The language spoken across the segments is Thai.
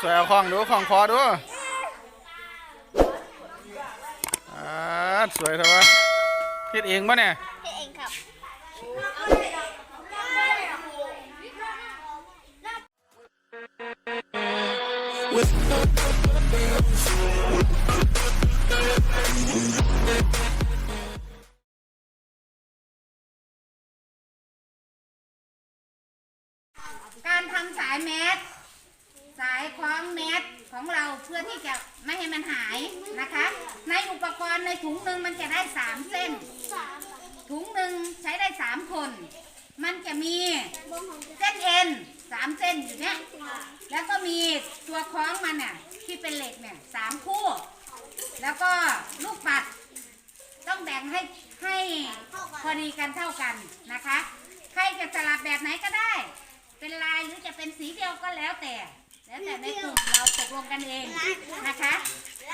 สวยเอาของดูของคอดูอ่าสวยเถอะวะเฮ็ดเองปะเนี่ยเองครับการทำสายแมส สายคล้องแมสของเราเพื่อที่จะไม่ให้มันหายนะคะ ในอุปกรณ์ในถุงหนึ่งมันจะได้สามเส้น ถุงหนึ่งใช้ได้สามคน มันจะมีเส้นเอ็นสามเส้นอยู่เนี้ยแล้วก็มีตัวคล้องมันน่ะที่เป็นเหล็กเนี่ยสามคู่ แล้วก็ลูกปัด ต้องแบ่งให้ให้พอดีกันเท่ากันนะคะ ใครจะสลับแบบไหนก็ได้ เป็นลายหรือจะเป็นสีเดียวก็แล้วแต่ แล้วแต่ในกลุ่มเราตกลงกันเองนะคะ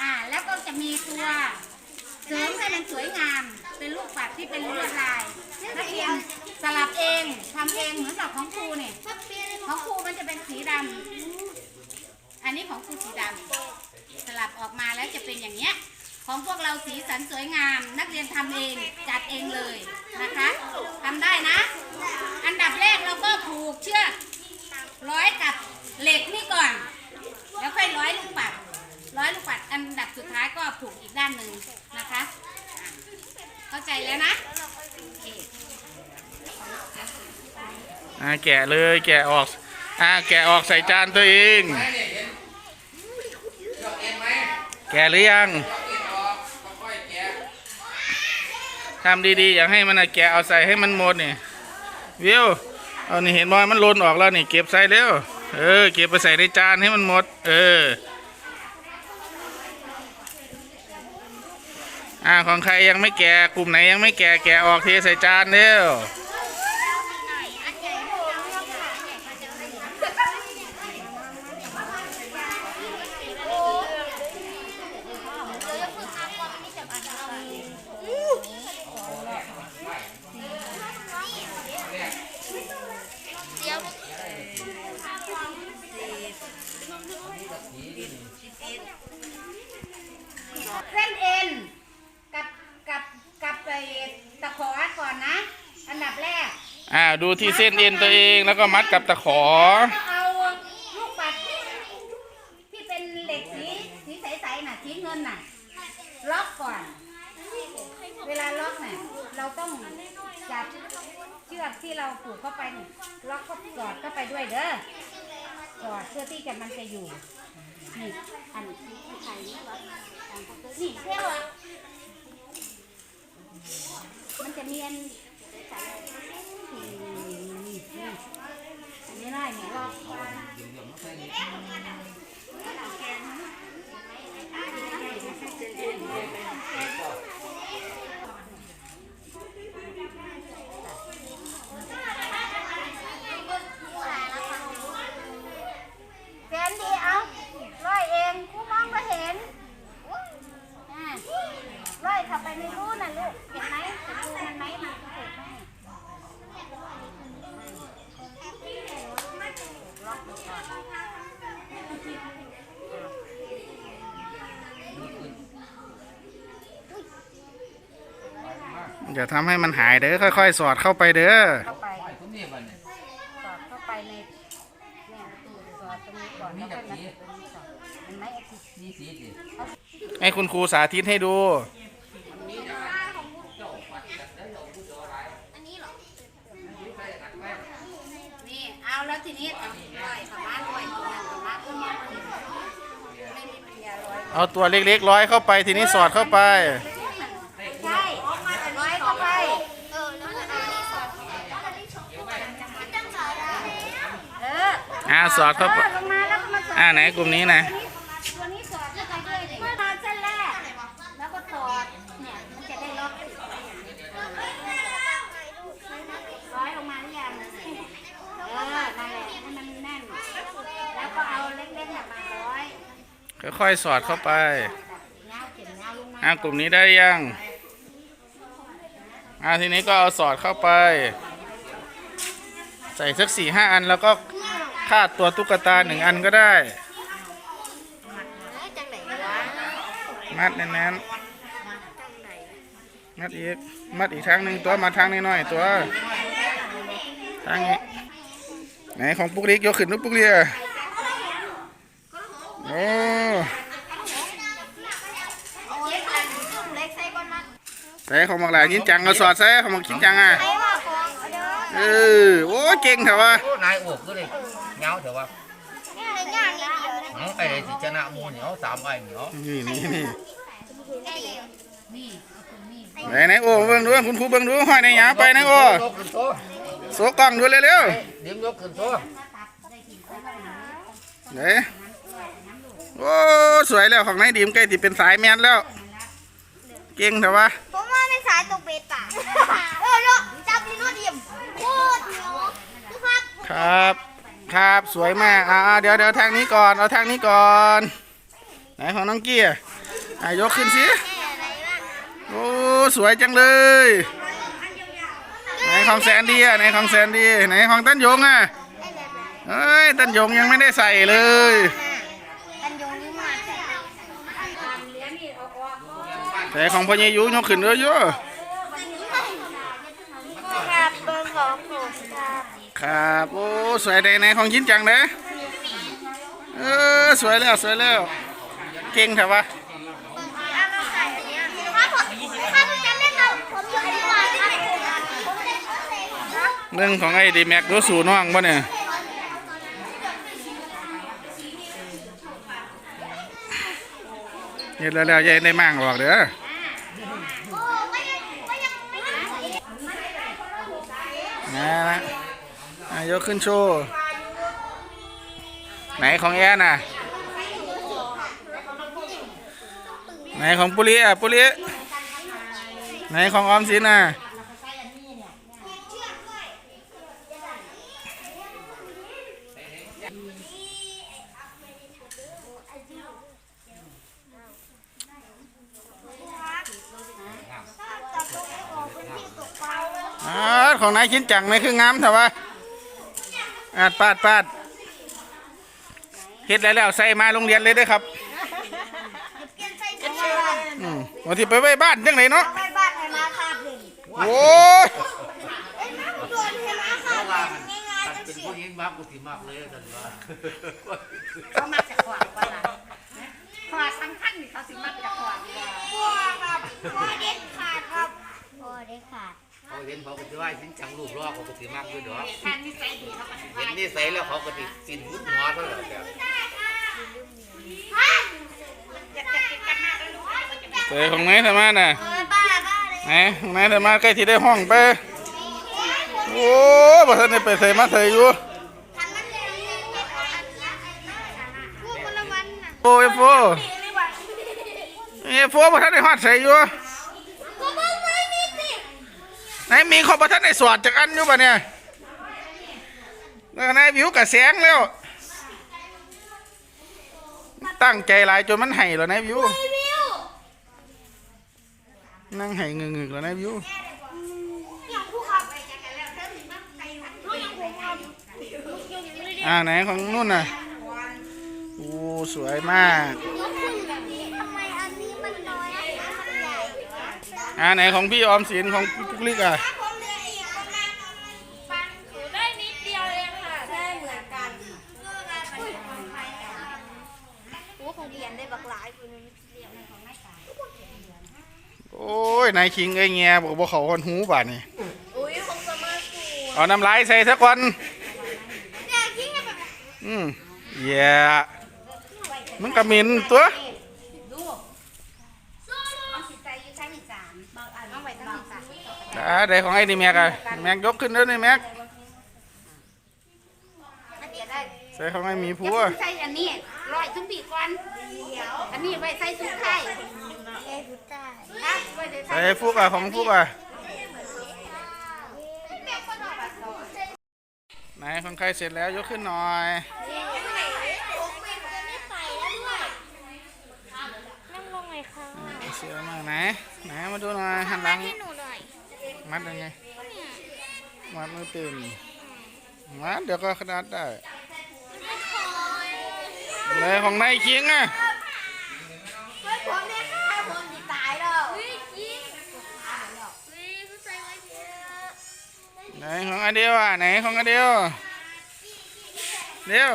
อ่าแล้วก็จะมีตัวเสริมให้มันสวยงาม เป็นลูกปัดที่เป็นลวดลายนักเรียนสลับเองทำเองเหมือนกับของครูเนี่ยของครูมันจะเป็นสีดำอันนี้ของครูสีดำสลับออกมาแล้วจะเป็นอย่างเนี้ย ของพวกเราสีสันสวยงาม นักเรียนทำเองจัดเองเลยนะคะทำได้นะ อันดับแรกเราก็ผูกเชือก ร้อยกับเหล็กนี่ก่อน แล้วค่อยร้อยลูกปัด ร้อยลูกปัดอันดับสุดท้ายก็ผูกอีกด้านหนึ่งนะคะอะเข้าใจแล้วนะโอเคอ่าแกะเลยแกะออกอ่าแกะออกใส่จานตัวเองแกะหรือยังทำดีๆ อย่าให้มันอะแกะเอาใส่ให้มันหมดนี่วิว เอานี่เห็นบอยมันหล่นออกแล้วนี่เก็บใส่เร็วเออเก็บไปใส่ในจานให้มันหมด เอออ่าของใครยังไม่แก่กลุ่มไหนยังไม่แก่แก่ออกเทใส่จานเร็ว เส้นเอ็นกับกับกับไอ้ตะขอก่อนนะ อันดับแรก อ่า ดูที่เส้นเอ็นตัวเองแล้วก็มัดกับตะขอก็เอาลูกปัดที่เป็นเหล็กสีสีใสๆน่ะสีเงินน่ะล็อกก่อน เวลาล็อกน่ะเราต้องจับเชือกที่เราผูกเข้าไปนี่ล็อกก็กอดเข้าไปด้วยเด้อกอดเพื่อที่จะมันจะอยู่นี่อันทยนี่วะอันของตัวนี่เท่ามันจะมีอันใสนี่นี่นี่อันนี้ได้เนี่ยล็อก แสนดีเอาร้อยเองกูมองก็เห็นอ่าร้อยเข้าไปในรูน่ะลูก เห็นไหมเห็นรูมันไหมมันถูกไหมล็อกดูก่อน อย่าทำให้มันหายเด้อค่อย ๆ สอดเข้าไปเด้อเข้าไปสอดเข้าไปในเนี่ยสอดตรงนี้ก่อนแล้วก็มาตรงนี้ก่อนเห็นไหมไอ้ที่นี่สีสิให้คุณครูสาธิตให้ดูนี่เอาแล้วทีนี้เอาร้อยเข้ามาร้อยตรงนั้นเข้ามาตรงนี้ไม่มีปัญญาร้อยเอาตัวเล็กๆร้อยเข้าไปทีนี้สอดเข้าไปช่ร้อยเข้าไป เออแล้วก็เอานี่สอดเข้าไปจังสอดได้ เอ ออ่าสอดเข้าไปลงมาแล้วก็มาสอดอ่าไหนกลุ่มนี้นะตัวนี้สอดเข้าไปด้วยดิมาเส้นแรกแล้วก็สอดเนี่ยมันจะได้ล็อกร้อยลงมาหรือยังเออนั่นแหละให้มันแน่นแล้วก็เอาเล็กๆน่ะมาร้อยค่อยๆสอดเข้าไปเงาเข็มเงาลงมาอ่ากลุ่มนี้ได้ยังอ่าทีนี้ก็เอาสอดเข้าไป ใส่สักสี่ห้าอันแล้วก็ คาดตัวตุ๊กตาหนึ่งอันก็ได้มัดแน่นๆมัดอีก มัดอีกทางหนึ่งตัวมาทางน้อยๆตัว ทางนี้ไหนของปุกเล็กยกขึ้นนุปุกเลียโอ้เล็กใส่ก้อนมันใส่ของมักหลายยินจังเอาสอดใส่ของมักกินจังอะไอ้ว่าของเด้อ เออ โอ้ เก่งเถอะวะ โอ้นายโอกก็เลย เหงาเถอะวะเนี่ยในย่างนิดเดียวนะหือไอ้เลยที่ชนะหมูเหนียวสามไอ้เหนียวนี่นี่นี่ได้เดียวไหนไหนโอ้เบิ่งดูคุณครูเบิ่งดูห้อยในหยาไปไหนโอ้ยกขึ้นโต๊ะโซกล้องดูเร็วเดี๋ยวยกขึ้นโต๊ะๆไหนโอ้สวยแล้วของนายดีมใกล้ที่เป็นสายแมนแล้ว เก่งเถอะวะผมว่าเป็นสายตกเบตตาเออเนาะจับลิ้นว่าเดียมโคตรเหนียวดูครับ ครับ ครับ สวยมากอ่าเดี๋ยวเดี๋ยวทางนี้ก่อนเอาทางนี้ก่อนไหนของน้องเกียร์ยกขึ้นสิโอ้สวยจังเลยไหนของแซนดี้อะไหนของแซนดี้ไหนของตั้นยงอะเอ้ยตั้นยงยังไม่ได้ใส่เลยกันยงยืมมาใส่แต่ของพ่อเยยูยกขึ้นเยอะครับเบอร์ของผมครับ ครับโอ้สวยในไหนของชิ้นจังเลยเออสวยแล้วสวยแล้วเก่งเถอะวะเรื่องของไอ้ดีแม็กดูสูน้องบ่เนี่ยเฮ็ดแล้วแล้วอยายได้มั่งออกเด้อโอ้ไม่ยังไม่ยังไม่ยังนะนะอะ ยกขึ้นโชว์ ไหนของแอนน่ะ ไหนของปุริอะปุริไหนของออมสินน่ะของนายชิ้นจังนายคืองามเถอะวะ อาดปาดปาดเฮ็ดแล้วแล้วใส่มาโรงเรียนเลยเด้อครับเปลี่ยนใส่ชุดบ้านอืมวันที่ไปไว้บ้านจังไหนเนาะไปบ้านให้มาคาบเด่นโอ้ยเอ้ยน้ำโดนให้มาคาบเด่นง่ายๆตัจัดงเป็นสิผู้หญิงมากกูสิมากเลยจันว่าเขามาจากขวางว่าล่ะขวางสำคัญนี่เขาสิมาจากขวางว่าบัวครับบัวเด็ดขาดครับบัวเด็ดขาด เขาเห็นเขาก็จะว่าสินจังลูกรอเขาก็สิมากด้วยดอกแทนนิสัยดีเขาก็สิเห็นนี่ใส่แล้วเขาก็สิสินหุดหัวเท่าไหร่แบบฮะอยากจะกินกันมากแล้วลูกก็จะเตยของนายธรรมาน่ะเออบ้าบ้าเลยไหนของนายธรรมาใกล้ที่ได้ห้องไปโอ้บ่ทันได้ไปใส่มาใส่อยู่ทันมันเลยพูดคนละวันน่ะโอ้ยโฟเอ้ยโฟบ่ทันได้ฮอดใส่อยู่ก็บอกไม่มีสิ ไหนมีของบ่ทันได้สวดจากอันอยู่ป่ะเนี่ยแล้วนายวิวกับแสงแล้ว ตั้งใจหลายจนมันไห้แล้วนายวิว นั่งไห้งึกๆแล้วนายวิวอ่างผู้ขับไปจากแล้วนั่งใจหันรู้อย่างผมครับอ่าไหนของนู่นน่ะ โอ้ สวยมาก ยกขึ้นแบบนี้ทำไมอันนี้มันน้อยอันนี้มันใหญ่ อ่าไหนของพี่ออมสินของพี่ปุ๊กลิกอะผมเหลืออีกประมาณปันถือได้นิดเดียวเองค่ะใช่เหมือนกันโอ้ของเรียนได้บักหลายคนนึงเรียนของไม่ตายโอ้ยนายคิงไอ้แง่บอกว่าเขาคนหูบาดนี่อุ้ยของสมาร์ทเอาน้ำลายใส่สักวันเนี่ยคิงแบบอืมแย่มันกระมินตัว เอาสิใจอยู่ชั้นอีสานบางอันเอาไว้ชั้นอีสาน อ่าได้ของไอ้นี่แม็กอะแม็กยกขึ้นเด้อนี่แม็กอันเดียวได้ใส่ของไอ้หมีเดี๋ผัยววผมใส่อันนี้ร้อยทุ่มปีก่อนอันนี้ไว้ใส่ชุดไทยเอ้ดูตาครับไว้ใส่ใส่ไอ้ฟุกอะของฟุกอะไหนของใครเสร็จแล้วยกขึ้นหน่อยนั่งลงไงคะเสียมากไหนไหนมาดูหน่อยหันหลังให้หนูหน่อย มัดยังไง มัดไม่เป็นมัดเดี๋ยวก็ขนาดได้เลยของนายเคียงอะไหนของอเดียวอะไหนของอเดียวเดียว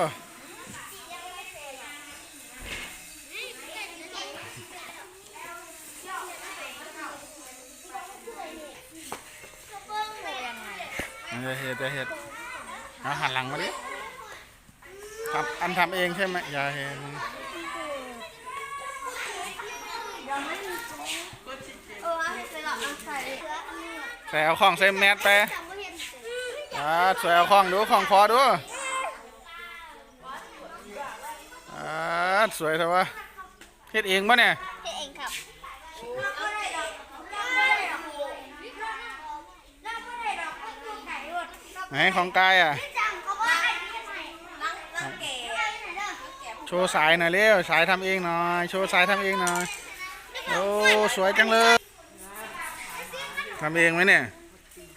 จะเห็ดจะเห็ดเอาหันหลังมาดิทำอันทำเองใช่ไหมอย่าเห็นเออไปหลอกเอาใส่ใส่เอาของใส่แมสไปอ่าใส่เอาของดูของคอดูอ่าสวยเถอะวะเฮ็ดเองปะเนี่ย เฮ็ดเองครับเอาได้ดอกเอาได้ดอกเอาได้ดอกก็คือไก่รด ไหนของกายอะจังเขาว่าไอ้นี่ไงลังลังเก๋ไหนเด้อโชว์สายหน่อยเร็วสายทำเองหน่อย โชว์สายทำเองหน่อย โอ้ สวยจังเลยทำเองไหมเนี่ย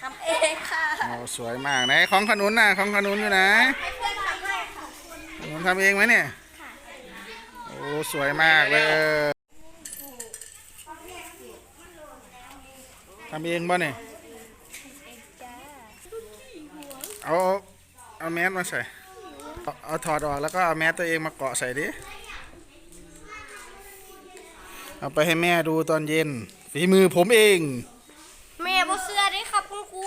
ทำเองค่ะโอ้สวยมากไหนของขนุนน่ะของขนุนอยู่ไหนให้เพื่อนทำให้ค่ะขนุนทำเองไหมเนี่ยโอ้สวยมากเลยทำเองป่ะเนี่ย เอาเอาแมสมาใส่เอาเอาถอดออกแล้วก็เอาแมสตัวเองมาเกาะใส่ดิ เอาไปให้แม่ดูตอนเย็น ฝีมือผมเอง แม่บ่เสื้อได้ครับคุณครู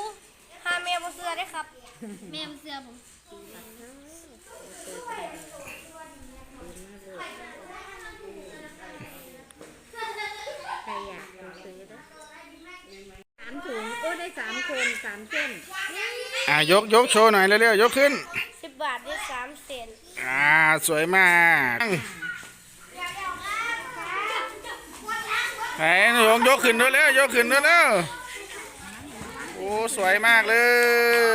หาแม่บ่เสื้อได้ครับ แม่บ่เสื้อผมใครอยากจะซื้อนะสามถุงก็ได้สามคนสามเส้น อะยกยกโชว์หน่อยเร็วๆยกขึ้นสิบบาทได้สามเซนอ่าสวยมากไหนยกยกขึ้นด้วยแล้วยกขึ้นด้วยแล้วโอ้สวยมากเลย